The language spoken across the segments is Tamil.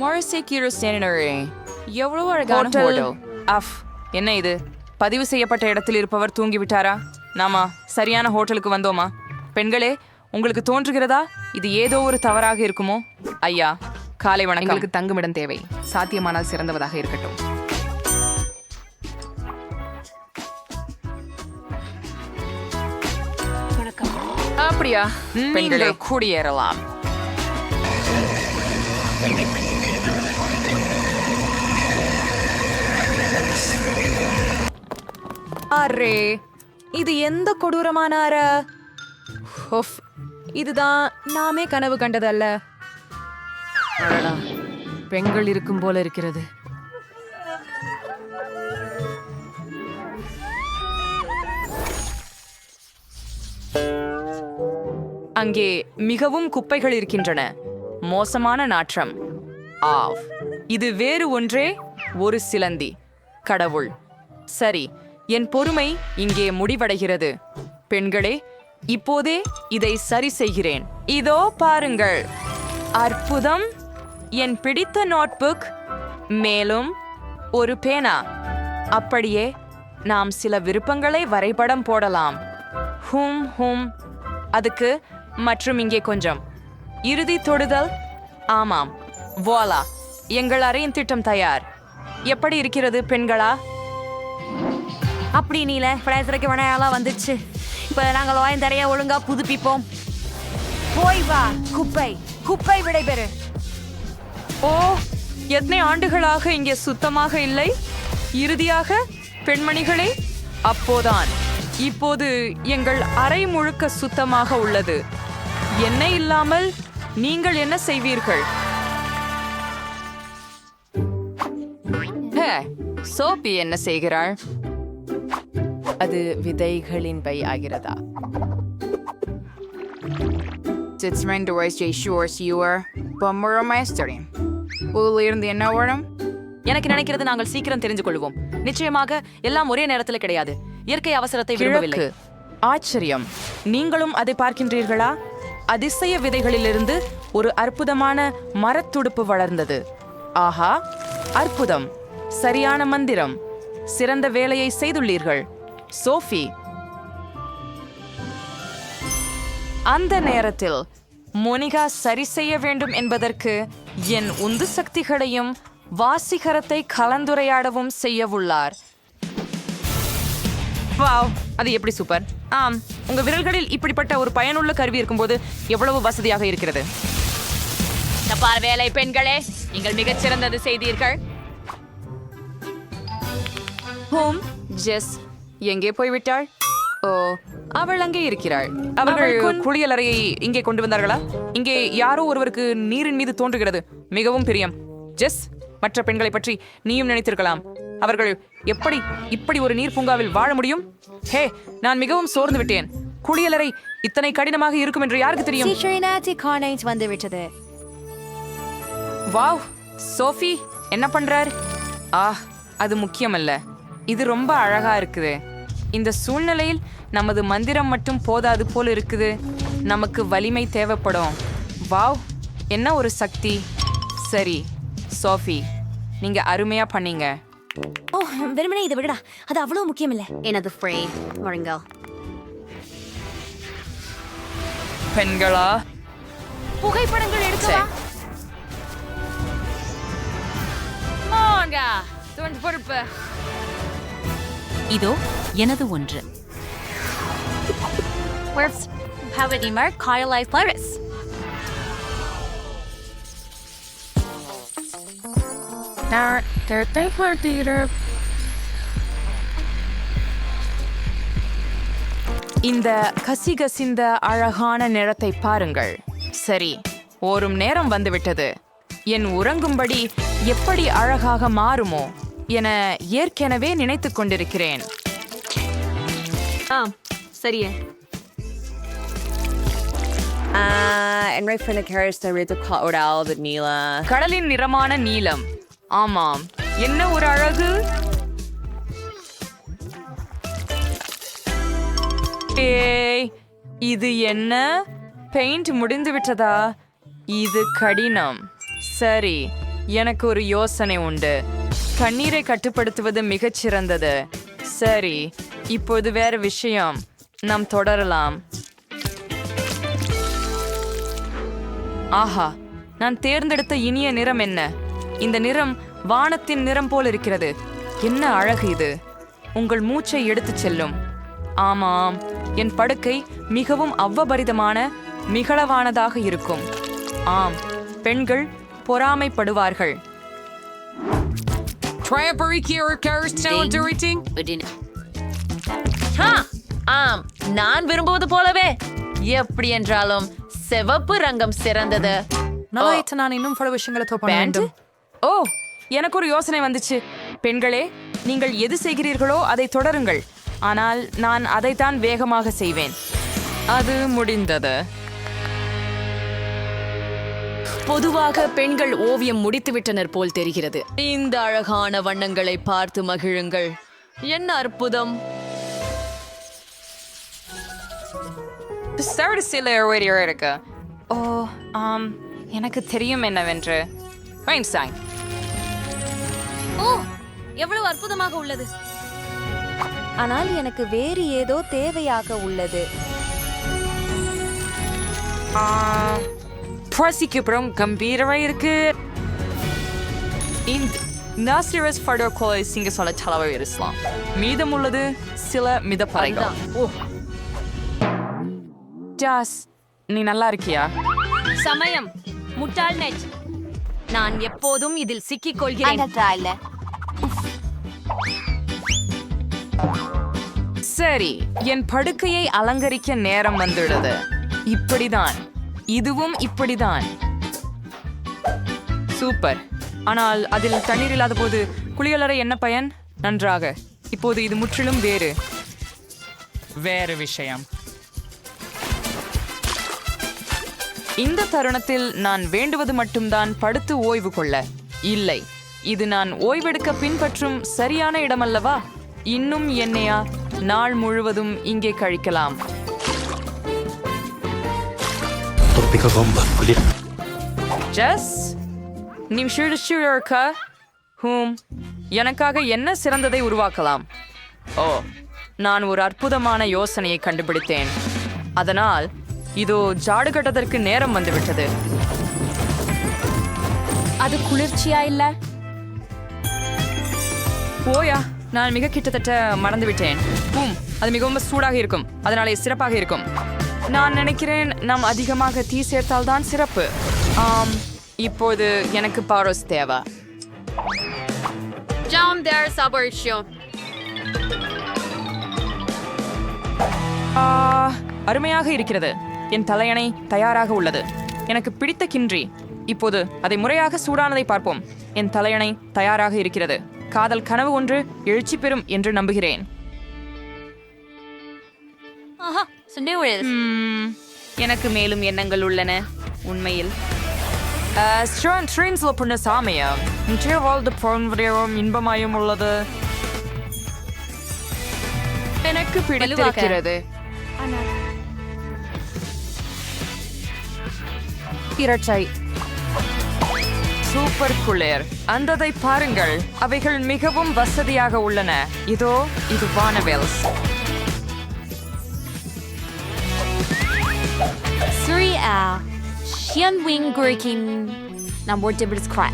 மொரசேக்கிரோ சேனரே எவ்வளவு அழகான Hotel. ஹோட்டல் அஃப் என்ன இது? பதிவு செய்யப்பட்ட இடத்தில் இருப்பவர் தூங்கிவிட்டாரா? நாமா சரியான ஹோட்டலுக்கு வந்தோமா? பெண்களே உங்களுக்கு தோன்றுகிறதா? இது ஏதோ ஒரு தவறாக இருக்குமோ? ஐயா காலை வணக்கம். எங்களுக்கு தங்குமிடம் தேவை. சாத்தியமானால் சிறந்தவதாக இருக்கட்டும். அப்படியா? பெண்களே. குடியேறலாம். அரே இது எந்த கொடூரமான அற? ஹொஃப் இதுதான் நாமே கனவு கண்டதல்ல. பெண்கள் இருக்கும் போல இருக்கிறது. அங்கே மிகவும் குப்பைகள் இருக்கின்றன. மோசமான நாற்றம். ஆவ். இது வேறு ஒன்றே ஒரு சிலந்தி. கடவுள். சரி என் பொறுமை இங்கே முடிவடைகிறது. பெண்களே இப்போதே இதை சரி செய்கிறேன். இதோ பாருங்கள். அற்புதம். என் பிடித்த நோட்புக். மேலும் ஒரு பேனா. அப்படியே நாம் சில விருப்பங்களை வரைபடம் போடலாம். ஹும் ஹும். அதுக்கு மற்றும் இங்கே கொஞ்சம். இறுதி தொடுதல்? ஆமாம். Voila எங்கள் அறையின் திட்டம் தயார். எப்படி இருக்கிறது பெண்களா? அப்படி நீல பிரேசரைக்கு வினையாலாம் வந்துச்சு. இப்ப நாங்கள் வாய்ந்தறைய ஒழுங்கா புதுப்பிப்போம். போய் வா குப்பை. குப்பை விடைபெறு. ஓ எத்தனை ஆண்டுகளாக இங்கே சுத்தமாக இல்லை? இறுதியாக பெண்மணிகளே அப்போதான். இப்போது எங்கள் அறை முழுக்க சுத்தமாக உள்ளது. என்ன இல்லாமல் நீங்கள் என்ன செய்வீர்கள்? சோபி என்ன செய்கிறாள்? அது விதைகளின் பை ஆகிறதா? Sits mein Deutsch je shores youer, bomber meisterin. இருந்து என்ன வரும்? எனக்கு நினைக்கிறது நாங்கள் சீக்கிரம் தெரிந்து கொள்வோம். நிச்சயமாக எல்லாம் ஒரே நேரத்தில் கிடையாது. இயற்கை அவசரத்தை விரும்பவில்லை. ஆச்சரியம். நீங்களும் அதை பார்க்கின்றீர்களா? அதிசய விதைகளிலிருந்து ஒரு அற்புதமான மரத்துடுப்பு வளர்ந்தது. ஆஹா அற்புதம். சரியான மந்திரம். சிறந்த வேலையை செய்துள்ளீர்கள். சோஃபி. அந்த நேரத்தில் மோனிகா சரி செய்ய வேண்டும் என்பதற்கு என் உந்து சக்திகளையும் வாசிகரத்தை கலந்துரையாடவும் செய்யவுள்ளார். வாவ் அது எப்படி சூப்பர் ஆம் உங்க விரல்களில் இப்படிப்பட்ட ஒரு பயனுள்ள கருவி இருக்கும்போது எவ்வளவு வசதியாக இருக்கிறது? தப்பார் வேலை பெண்களே நீங்கள் மிகச் சிறந்தது செய்தீர்கள். ஹோம் ஜெஸ் எங்கே போய்விட்டாள்? ஓ அவள் அங்கே இருக்கிறாள். அவர்கள் குளியலறையை இங்கே கொண்டு வந்தார்களா? இங்கே யாரோ ஒருவருக்கு நீரின் மீது தோன்றுகிறது மிகவும் பிரியம். ஜெஸ் மற்ற பெண்களை பற்றி நீயும் நினைத்திருக்கலாம். அவர்கள் எப்படி இப்படி ஒரு நீர் பூங்காவில் வாழ முடியும்? ஹே நான் மிகவும் சோர்ந்து விட்டேன். குளியலறை இத்தனை கடினமாக இருக்கும் என்று யாருக்கு தெரியும்? சீக்கிரம் கார்னைட் வந்து விட்டது. வாவ் சோஃபி என்ன பண்றார்? ஆ அது முக்கியமல்ல. இது ரொம்ப அழகா இருக்குது. இந்த சூழ்நிலையில் நமது மந்திரம் மட்டும் போதாது போல இருக்குது. நமக்கு வலிமை தேவைப்படும். வாவ் என்ன ஒரு சக்தி? சரி சோஃபி நீங்க அருமையா பண்ணீங்க. ஓ வெறுமனே இதை விடடா. அது அவ்வளவு முக்கியம் இல்ல எனது ஃப்ரே? வருங்க பெண்களா? புகைப்படங்கள் எடுக்க சரி. பொறுப்பு. இதோ எனது ஒன்று. Where's Pavadimer Kyle Life Pirates? இந்த கசிகசிந்த அழகான நிறத்தை பாருங்கள். சரி ஓரும் நேரம் வந்துவிட்டது. என் உறங்கும்படி எப்படி அழகாக மாறுமோ என ஏற்கனவே நினைத்துக் கொண்டிருக்கிறேன். ஆம் சரியே. en right from the carriage the rate of cloud out the Nila. கடலின் நிறமான நீலம். ஆமாம். என்ன ஒரு அழகு? ஏய் இது என்ன? பெயிண்ட் முடிந்து விட்டதா? இது கடினம். சரி எனக்கு ஒரு யோசனை உண்டு. கண்ணீரை கட்டுப்படுத்துவது மிகச் சிறந்தது. சரி இப்போது வேற விஷயம். நாம் தொடரலாம். ஆஹா நான் தேர்ந்தெடுத்த இனிய நிறம் என்ன? இந்த நிறம் வானத்தின் நிறம் போல் இருக்கிறது என்ன அழகு இது? உங்கள் மூச்சை எடுத்துச் செல்லும். ஆமாம் என் படுக்கை மிகவும் அவ்வபரிதமான மிகளவானதாக இருக்கும். ஆம் பெண்கள் பொறாமைப்படுவார்கள். ஆம் நான் விரும்புவது போலவே. எப்படி என்றாலும் சிவப்பு ரங்கம் சிறந்தது. நான் இன்னும் பல விஷயங்களை ஓ எனக்கு ஒரு யோசனை வந்துச்சு. பெண்களே நீங்கள் எது செய்கிறீர்களோ அதை தொடருங்கள். ஆனால் நான் அதைத்தான் வேகமாக செய்வேன். அது முடிந்தது. பொதுவாக பெண்கள் ஓவியம் முடித்துவிட்டனர் போல் தெரிகிறது. இந்த அழகான வண்ணங்களை பார்த்து மகிழுங்கள். என்ன அற்புதம். சர்டு சில இருக்கு ஓ ஆம் எனக்கு தெரியும் என்னவென்று. ஐன்ஸ்டைன் ஓ எவ்வளவு அற்புதமாக உள்ளது. ஆனால் எனக்கு வேறு ஏதோ தேவையாக உள்ளது. பிரசிக்கப்புறம் கம்பீரமா இருக்கு நாசிரஸ் ஃபடோகோலை சிங்க சொல்ல செலவு இருக்கலாம் மீதம் உள்ளது சில மிதப்பறைகள். ஓ ஜாஸ் நீ நல்லா இருக்கியா? சமயம். முட்டாள் நெட் நான் எப்போதும் இதில் சிக்கிக் கொள்கிறேன். சரி என் படுக்கையை அலங்கரிக்க நேரம் வந்துள்ளது இப்படிதான் இதுவும் இப்படிதான். சூப்பர். ஆனால் அதில் தண்ணீர் இல்லாத போது குளியலறை என்ன பயன்? நன்றாக. இப்போது இது முற்றிலும் வேறு. வேறு விஷயம். இந்த தருணத்தில் நான் வேண்டுவது மட்டும்தான் படுத்து ஓய்வு கொள்ள. இல்லை இது நான் ஓய்வெடுக்க பின்பற்றும் சரியான இடமல்லவா? இன்னும் என்னையா? நாள் முழுவதும் இங்கே கழிக்கலாம். ஜஸ் நீ இருக்க? ஹூம் எனக்காக என்ன சிறந்ததை உருவாக்கலாம்? ஓ நான் ஒரு அற்புதமான யோசனையை கண்டுபிடித்தேன். அதனால் இதோ ஜாடு கட்டதற்கு நேரம் வந்துவிட்டது. அது குளிர்ச்சியா இல்ல? ஓயா நான் மிக கிட்டத்தட்ட மறந்து விட்டேன் ஹூம் அது மிகவும் சூடாக இருக்கும். அதனாலே சிறப்பாக இருக்கும். நான் நினைக்கிறேன் நாம் அதிகமாக தீ சேர்த்தால் தான் சிறப்பு. ஆம் இப்போது எனக்கு பாரோஸ் தேவை. ஆ, அருமையாக இருக்கிறது. என் தலையணை தயாராக உள்ளது. எனக்கு பிடித்த கின்றி. இப்போது அதை முறையாக சூடானதை பார்ப்போம். என் தலையணை தயாராக இருக்கிறது. காதல் கனவு ஒன்று எழுச்சி பெறும் என்று நம்புகிறேன். எனக்கு மேலும் எண்ணங்கள் உள்ளன. உண்மையில். ட்ரெயின்ஸ்ல பண்ண சாமியம் நிச்சய வாழ்ந்து போன்வரையும் இன்பமாயும் உள்ளது. எனக்கு பிடித்திருக்கிறது. இரட்டை சூப்பர் குளிர். அந்ததை பாருங்கள். அவைகள் மிகவும் வசதியாக உள்ளன. இதோ இது வானவெல்ஸ் Suri a Xian Wing Gurkin Nam Word Dibbles Cry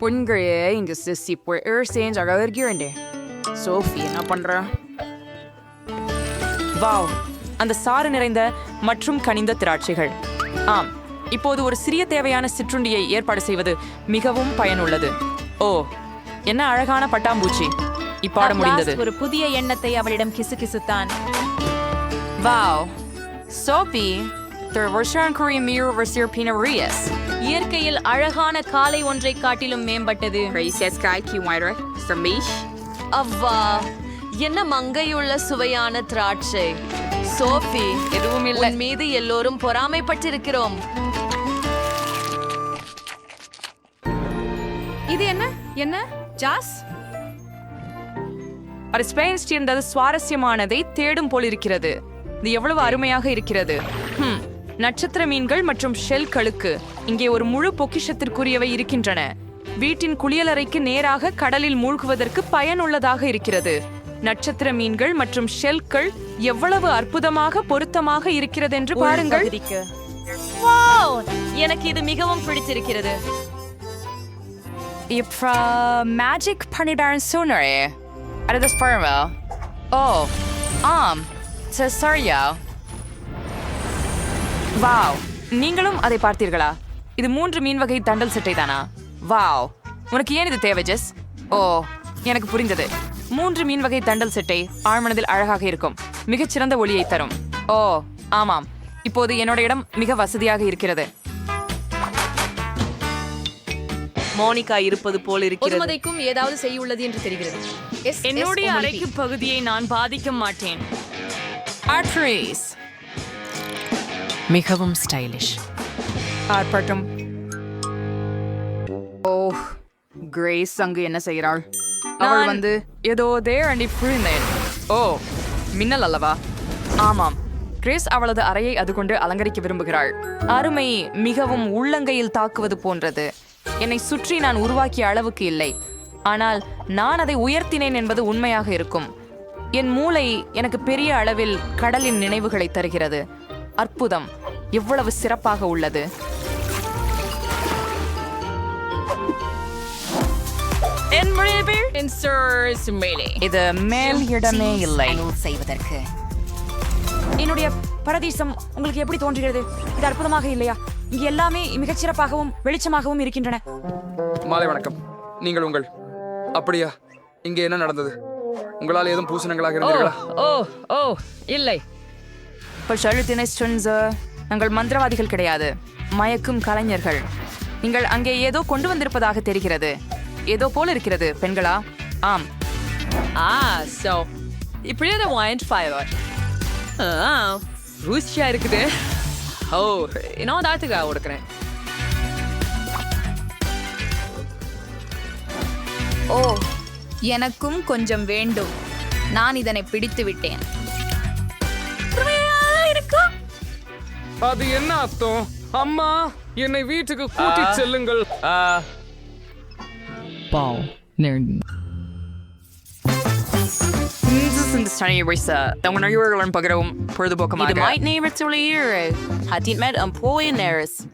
பொண்களே இங்க சிசி போய் சேஞ்சாக இருக்கிறேன் சோஃபி என்ன பண்ற? வாவ். அந்த சாறு நிறைந்த மற்றும் கனிந்த திராட்சைகள். ஆம். இப்போது ஒரு சிறிய தேவையான சிற்றுண்டியை ஏற்பாடு செய்வது மிகவும் பயனுள்ளது. ஓ என்ன அழகான பட்டாம்பூச்சி. இப்பாட முடிந்தது. ஒரு புதிய எண்ணத்தை அவளிடம் கிசுகிசுத்தான். Wow. Sophie Der Wahrscheinlich mir was ihr Pinarias. இயற்கையில் அழகான காலை ஒன்றை காட்டிலும் மேம்பட்டது. அவ்வா என்ன மங்கையுள்ள சுவையான திராட்சை. சோஃபி எதுவும் இல்லை. மீது எல்லோரும் பொறாமைப்பட்டிருக்கிறோம். என்ன? ஜாஸ்? அது ஸ்பெயின் சேர்ந்தது சுவாரஸ்யமானதை தேடும் போல் இருக்கிறது. இது எவ்வளவு அருமையாக இருக்கிறது. ஹம், நட்சத்திர மீன்கள் மற்றும் ஷெல்களுக்கு இங்கே ஒரு முழு பொக்கிஷத்திற்குரியவை இருக்கின்றன. வீட்டின் குளியலறைக்கு நேராக கடலில் மூழ்குவதற்கு பயனுள்ளதாக இருக்கிறது. நட்சத்திர மீன்கள் மற்றும் ஷெல்கள் எவ்வளவு அற்புதமாக பொருத்தமாக இருக்கிறது என்று பாருங்கள். எனக்கு இது மிகவும் பிடிச்சிருக்கிறது இப்போ மேஜிக் பண்ணிடான்னு சொன்னே அது ஸ்பர்மா ஓ ஆம் சரியா வாவ் நீங்களும் அதை பார்த்தீர்களா? இது மூன்று மீன் வகை தண்டல் சட்டை தானா வாவ் உனக்கு ஏன் இது தேவை ஜெஸ்? ஓ எனக்கு புரிந்தது. மூன்று மீன் வகை தண்டல் சட்டை ஆழ்மனதில் அழகாக இருக்கும் மிகச்சிறந்த ஒளியை தரும். ஓ ஆமாம். இப்போது என்னோட இடம் மிக வசதியாக இருக்கிறது. மோனிகா இருப்பது போல் இருக்கிறது. பொதுமதைக்கும் ஏதாவது செய்யுள்ளது என்று தெரிகிறது. என்னுடைய அறைக்கு பகுதியை நான் பாதிக்க மாட்டேன். ஆட்ரீஸ் மிகவும் ஸ்டைலிஷ் ஆர்ப்பாட்டம். ஓ கிரேஸ் அங்கு என்ன செய்கிறாள்? அவள் நான் வந்து ஏதோ தேர் அண்டி புரிந்தேன் ஓ மின்னல் அல்லவா? ஆமாம். கிறிஸ் அவளது அறையை அது கொண்டு அலங்கரிக்க விரும்புகிறாள். அருமை மிகவும் உள்ளங்கையில் தாக்குவது போன்றது. என்னை சுற்றி நான் உருவாக்கிய அளவுக்கு இல்லை. ஆனால் நான் அதை உயர்த்தினேன் என்பது உண்மையாக இருக்கும். என் மூளை எனக்கு பெரிய அளவில் கடலின் நினைவுகளை தருகிறது. அற்புதம். எவ்வளவு சிறப்பாக உள்ளது. இது மேல் இடமே இல்லை. செய்வதற்கு என்னுடைய பரதீசம் உங்களுக்கு எப்படி தோன்றுகிறது? இது அற்புதமாக இல்லையா? இங்கு எல்லாமே மிகச்சிறப்பாகவும் வெளிச்சமாகவும் இருக்கின்றன. மாலை வணக்கம். நீங்கள் உங்கள் அப்படியா? இங்கே என்ன நடந்தது? உங்களால் ஏதும் பூசணங்களாக இருந்தீர்களா? ஓ ஓ இல்லை. நாங்கள் மந்திரவாதிகள் கிடையாது. மயக்கும் கலைஞர்கள். நீங்கள் அங்கே ஏதோ கொண்டு வந்திருப்பதாக தெரிகிறது. ஏதோ போல இருக்கிறது பெண்களா? ஆம். ஆ சோ இப்படியே வாங்கிட்டு ஃபைவர் ருசியா இருக்குது. ஓ நான் தாத்துக்காக கொடுக்குறேன். ஓ எனக்கும் கொஞ்சம் வேண்டும். நான் இதனை பிடித்து விட்டேன். அது என்ன அர்த்தம்? அம்மா என்னை வீட்டுக்கு கூட்டிச் செல்லுங்கள். tani risa da wna i wirlan bagrom puir do bo mai. Ni mai ne ritual ire. Ha dit met an poin eris.